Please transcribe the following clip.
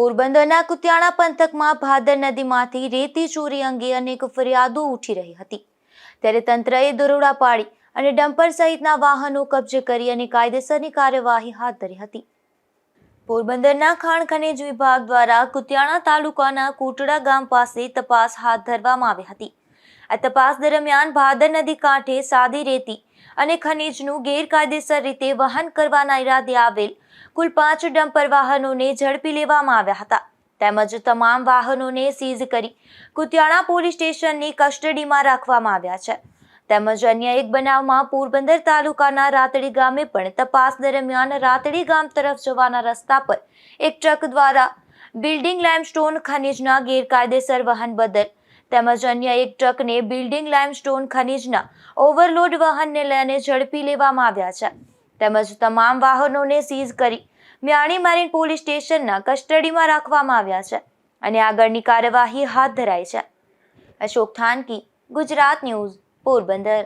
પોરબંદરના કુતિયાણા પંથકમાં ભાદર નદીમાંથી રેતી ચોરી અંગે અનેક ફરિયાદો ઉઠી રહી હતી. ત્યારે તંત્રએ દરોડા પાડી અને ડમ્પર સહિતના વાહનો કબજે કરી અને કાયદેસરની કાર્યવાહી હાથ ધરી હતી. પોરબંદરના ખાણ ખનિજ વિભાગ દ્વારા કુતિયાણા તાલુકાના કોટડા ગામ પાસે તપાસ હાથ ધરવામાં આવી હતી. આ તપાસ દરમિયાન ભાદર નદી કાંઠે સાદી રેતી અને ખનીજનું ગેરકાયદેસર રીતે વહન કરવાના ઈરાદે આવેલ કુલ પાંચ ડમ્પર વાહનોને ઝડપી લેવામાં આવ્યા હતા. તેમજ તમામ વાહનોને સીઝ કરી કુતિયાણા પોલીસ સ્ટેશનની કસ્ટડીમાં રાખવામાં આવ્યા છે. તેમજ અન્ય એક બનાવમાં પોરબંદર તાલુકાના રાતડી ગામે પણ તપાસ દરમિયાન રાતડી ગામ તરફ જવાના રસ્તા પર એક ટ્રક દ્વારા બિલ્ડિંગ લાઇમસ્ટોન ખનીજના ગેરકાયદેસર વહન બદલ તેમજ અન્ય એક ટ્રકને બિલ્ડિંગ લાઇમસ્ટોન ખનીજના ઓવરલોડ વાહનને લઈને ઝડપી લેવામાં આવ્યા છે. તેમજ તમામ વાહનોને સીઝ કરી મ્યાણીમારીન પોલીસ સ્ટેશનના કસ્ટડીમાં રાખવામાં આવ્યા છે અને આગળની કાર્યવાહી હાથ ધરાઈ છે. અશોક થાનકી, ગુજરાત ન્યૂઝ, પોરબંદર.